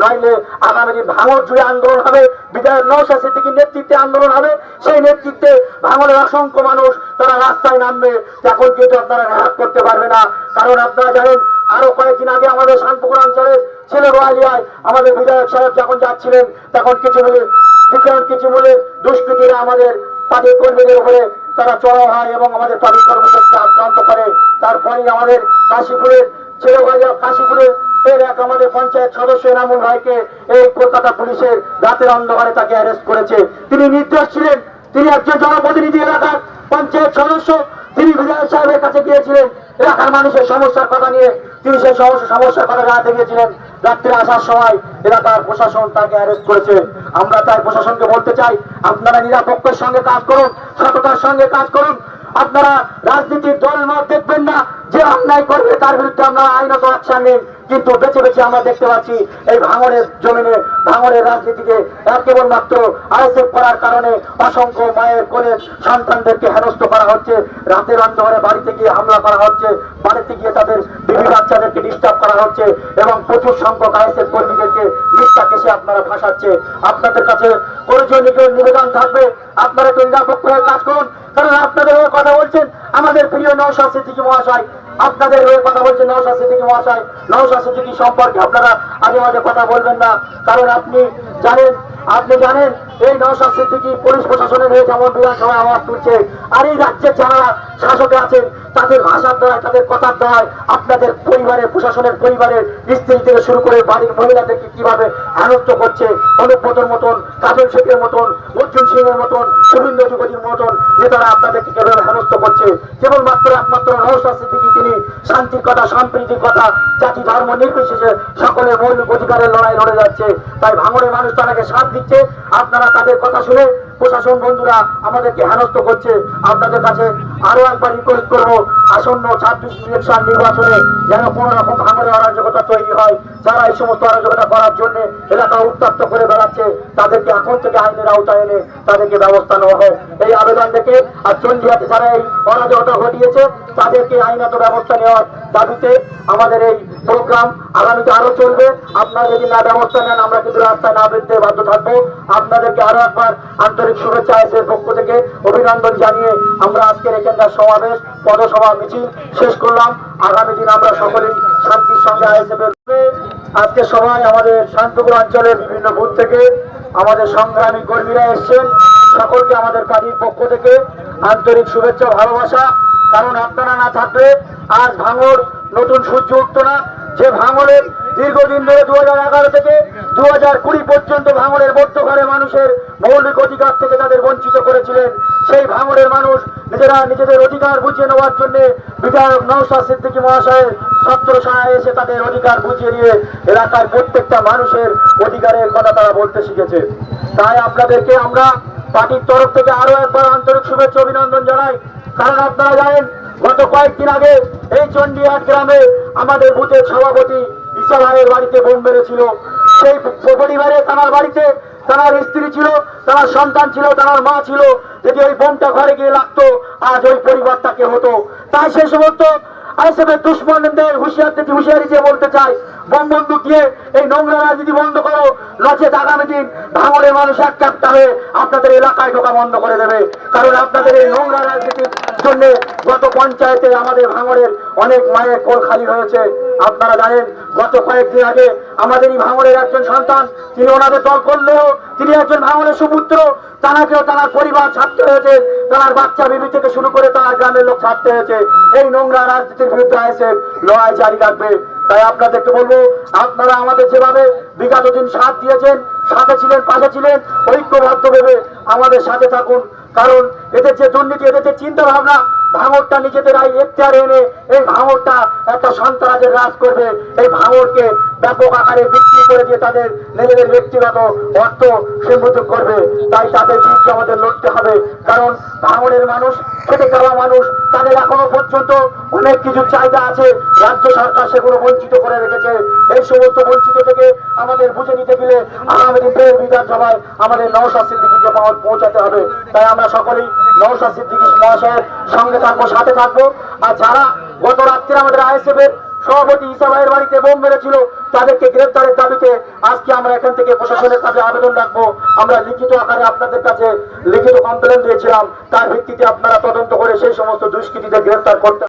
নইলে আগামী ভাঙর জুড়ে আন্দোলন হবে, বিধায়ক নৌশা সিদ্দিকির নেতৃত্বে আন্দোলন হবে, সেই নেতৃত্বে অসংখ্য মানুষ তারা রাস্তায় নামবে, এখন কিন্তু আপনারা করতে পারবে না। কারণ আপনারা জানেন, আরও কয়েকদিন আগে আমাদের শান্তপুর অঞ্চলের রোয়ালিয়ায় আমাদের বিধায়ক সাহেব যখন যাচ্ছিলেন, তখন কিছু বলে কিছু বলে দুষ্কৃতীরা আমাদের পার্টি কর্মীদের উপরে তারা চড়া হয় এবং আমাদের পার্টি আক্রান্ত করে তারপরেই আমাদের কাশীপুরের ছেলেবাজার কাশীপুরের এর এক আমাদের পঞ্চায়েত সদস্য এনামুল ভাইকে এই কলকাতা পুলিশের রাতের অন্ধকারে তাকে অ্যারেস্ট করেছে। তিনি নির্দোষ ছিলেন। তিনি একজন জনপ্রতিনিধি এলাকার পঞ্চায়েত সদস্য। তিনি বিধায়ক সাহেবের কাছে গিয়েছিলেন। এলাকার মানুষের সমস্যার কথা নিয়ে তিনি সেই সমস্যা সমস্যার কথা জানাতে গিয়েছিলেন। রাত্রে আসার সময় এলাকার প্রশাসন তাকে অ্যারেস্ট করেছে। আমরা তাই প্রশাসনকে বলতে চাই, আপনারা নিরাপক্ষের সঙ্গে কাজ করুন, সততার সঙ্গে কাজ করুন। আপনারা রাজনীতির দল মত দেখবেন না যে অন্যায় করবে, তার বিরুদ্ধে আমরা আইনত অ্যাকশন নিন কিন্তু বেছে বেছে আমরা দেখতে পাচ্ছি। এই ভাঙরের জমিনে ভাঙরের রাজনীতিকে কেবলমাত্র আইসেফ করার কারণে অসংখ্য মায়ের কোলের সন্তানদেরকে হেনস্থ করা হচ্ছে। রাতের অন্ধকারে বাড়িতে গিয়ে হামলা করা হচ্ছে। বাড়িতে গিয়ে তাদের বিবি বাচ্চাদেরকে ডিস্টার্ব করা হচ্ছে এবং প্রচুর সংখ্যক আইসেফ কর্মীদেরকে মিথ্যা কেসে আপনারা ফাঁসাচ্ছে। আপনাদের কাছে প্রয়োজনীয় নিবেদন থাকবে। আপনারা একটু নিরাপক্ষ কাজ করুন। কারণ আপনাদের কথা বলছেন। আমাদের প্রিয় নৌশা সিদ্দিকী মহাশয় আপনাদের হয়ে কথা বলছে নওশা সিদ্দিকি মহাশয়। নওশা সিদ্দিকি সম্পর্কে আপনারা আগে মাঝে কথা বলবেন না, কারণ আপনি জানেন আপনি জানেন, এই নৌশা সিদ্দিকী পুলিশ প্রশাসনের হয়ে যেমন বিধানসভায় আওয়াজ তুলছে, আর এই রাজ্যের যারা শাসকে আছেন, তাদের ভাষার দ্বারা, তাদের কথার দ্বারা আপনাদের পরিবারের, প্রশাসনের পরিবারের স্ত্রী থেকে শুরু করে বাড়ির মহিলাদেরকে কীভাবে হেনস্থ করছে, অনুব্রতর মতন, কাজল শেখের মতন, অর্জুন সিং এর মতন, শুভেন্দু অধিপতির মতন নেতারা আপনাদেরকে কেবল হেনস্থ করছে। কেবলমাত্র একমাত্র নৌশা সিদ্দিকি, তিনি শান্তির কথা সম্প্রীতির কথা, জাতি ধর্ম নির্বিশেষে সকলের মৌলিক অধিকারের লড়াই লড়ে যাচ্ছে। তাই ভাঙড়ের মানুষ তাদেরকে সাথ দিচ্ছে আপনারা তাদের কথা শুনে প্রশাসন বন্ধুরা আমাদেরকে হেনস্থ করছে। আপনাদের কাছে আরও একবার রিকোয়েস্ট করব, আসন্ন ছাব্বিশ ইলেকশন নির্বাচনে যেন কোন রকম ভাঙড়ে অরাজকতা তৈরি হয়। যারা এই সমস্ত অরাজকতা করার জন্য এলাকা উত্তপ্ত করে বেড়াচ্ছে, তাদেরকে এখন থেকে আইনের আওতায় এনে তাদেরকে ব্যবস্থা নেওয়া হোক এই আবেদন থেকে আর চন্ডিয়াতে যারা এই অরাজকতা ঘটিয়েছে, তাদেরকে আইনত ব্যবস্থা নেওয়ার দাবিতে আমাদের এই প্রোগ্রাম আগামীতে আরও চলবে। আপনারা যদি না ব্যবস্থা নেন, আমরা কিন্তু রাস্তায় না বেরোতে বাধ্য থাকব। আপনাদেরকে আরও একবার আন্তরিক শুভেচ্ছা এসে পক্ষ থেকে। অভিনন্দন জানিয়ে আমরা আজকের এখানকার সমাবেশ পদসভা মিছিল শেষ করলাম। আগামী দিন আমরা সকলেই শান্তির সঙ্গে আইএসএফের আজকে সবাই আমাদের শান্তপুর অঞ্চলের বিভিন্ন বুথ থেকে আমাদের সংগ্রামী কর্মীরা এসছেন। সকলকে আমাদের পার্টির পক্ষ থেকে আন্তরিক শুভেচ্ছা ভালোবাসা। কারণ আপনারা না থাকলে আজ ভাঙর নতুন সূর্য উঠতো না। যে ভাঙরের দীর্ঘদিন ধরে দু হাজার এগারো থেকে দু হাজার কুড়ি পর্যন্ত ভাঙরের মধ্যঘরে মানুষের মৌলিক অধিকার থেকে তাদের বঞ্চিত করেছিলেন, সেই ভাঙরের মানুষ নিজেরা নিজেদের অধিকার বুঝিয়ে নেওয়ার জন্য বিধায়ক নৌসা সিদ্দিকী মহাশয়ের ছত্র ছায় এসে তাদের অধিকার বুঝিয়ে দিয়ে এলাকার প্রত্যেকটা মানুষের অধিকারের কথা তারা বলতে শিখেছে। তাই আপনাদেরকে আমরা পার্টির তরফ থেকে আরও একবার আন্তরিক শুভেচ্ছা, অভিনন্দন জানাই। কারণ আপনারা জানেন গত কয়েকদিন আগে এই চণ্ডীহাট গ্রামে আমাদের বুথের সভাপতি ঈশা ভাইয়ের বাড়িতে বোম মেরেছিল। সেই পরিবারে তার বাড়িতে তার স্ত্রী ছিল, তার সন্তান ছিল, তার মা ছিল। যদি ওই বোমটা ঘরে গিয়ে লাগতো, আজ ওই পরিবারটাকে হতো। তাই সে সমস্ত আইসেফের দুশ্মনদের হুঁশিয়ার থেকে হুঁশিয়ারি দিয়ে বলতে চাই বন্দুক দিয়ে এই নোংরা রাজনীতি বন্ধ করো, নচেত আগামী দিন ভাঙরের মানুষ এক ক্যাপ্টা হয়ে আপনাদের এলাকায় ঢোকা বন্ধ করে দেবে। কারণ আপনাদের এই নোংরা রাজনীতির জন্য গত পঞ্চায়েতে আমাদের ভাঙরের অনেক মায়ের কোল খালি হয়েছে। আপনারা জানেন, গত কয়েকদিন আগে আমাদেরই ভাঙরের একজন সন্তান, তিনি ওনাদের দল করলেও তিনি একজন ভাঙরের সুপুত্র, তানাকেও তার পরিবার ছাড়তে হয়েছে। তার বাচ্চা বিবি থেকে শুরু করে তার গ্রামের লোক ছাড়তে হয়েছে। এই নোংরা রাজনীতির বিরুদ্ধে এসে লড়াই জারি রাখবে। তাই আপনাদেরকে বলব, আপনারা আমাদের যেভাবে বিগত দিন সাথ দিয়েছেন, সাথে ছিলেন, পাশে ছিলেন, ঐক্যবদ্ধ ভেবে আমাদের সাথে থাকুন। কারণ এদের যে দুর্নীতি, এদের যে চিন্তা ভাবনা, ভাঙরটা নিজেদের এই ভাঙরটা একটা সন্ত্রাসের রাজ করবে। এই ভাঙরকে ব্যাপক আকারে বিক্রি করে দিয়ে তাদের নিজেদের ব্যক্তিগত অর্থ সমৃদ্ধ করবে। তাই তাদের বিরুদ্ধে আমাদের লড়তে হবে। কারণ ভাঙরের মানুষ, খেটে খাওয়া মানুষ, তাদের এখনও পর্যন্ত অনেক কিছু চাহিদা আছে। রাজ্য সরকার সেগুলো বঞ্চিত করে রেখেছে। এই সমস্ত বঞ্চিত থেকে আমাদের বুঝে নিতে গেলে আগামী ফের বিধানসভায় আমাদের নওশা সিদ্দিকিকে পাওয়া পৌঁছাতে হবে। তাই আমরা সকলেই নওশা সিদ্দিকি মহাশয়ের সঙ্গে থাকব, সাথে থাকব। আর যারা গত রাত্রে আমাদের আইএসএফ এর সভাপতি ইসাবাইয়ের বাড়িতে বোম মেরেছিল। তাদেরকে গ্রেপ্তারের দাবিতে আজকে আমরা এখান থেকে প্রশাসনের কাছে আবেদন রাখব। আমরা লিখিত আকারে আপনাদের কাছে লিখিত কমপ্লেন দিয়েছিলাম। তার ভিত্তিতে আপনারা তদন্ত করে সেই সমস্ত দুষ্কৃতীদের গ্রেপ্তার করতে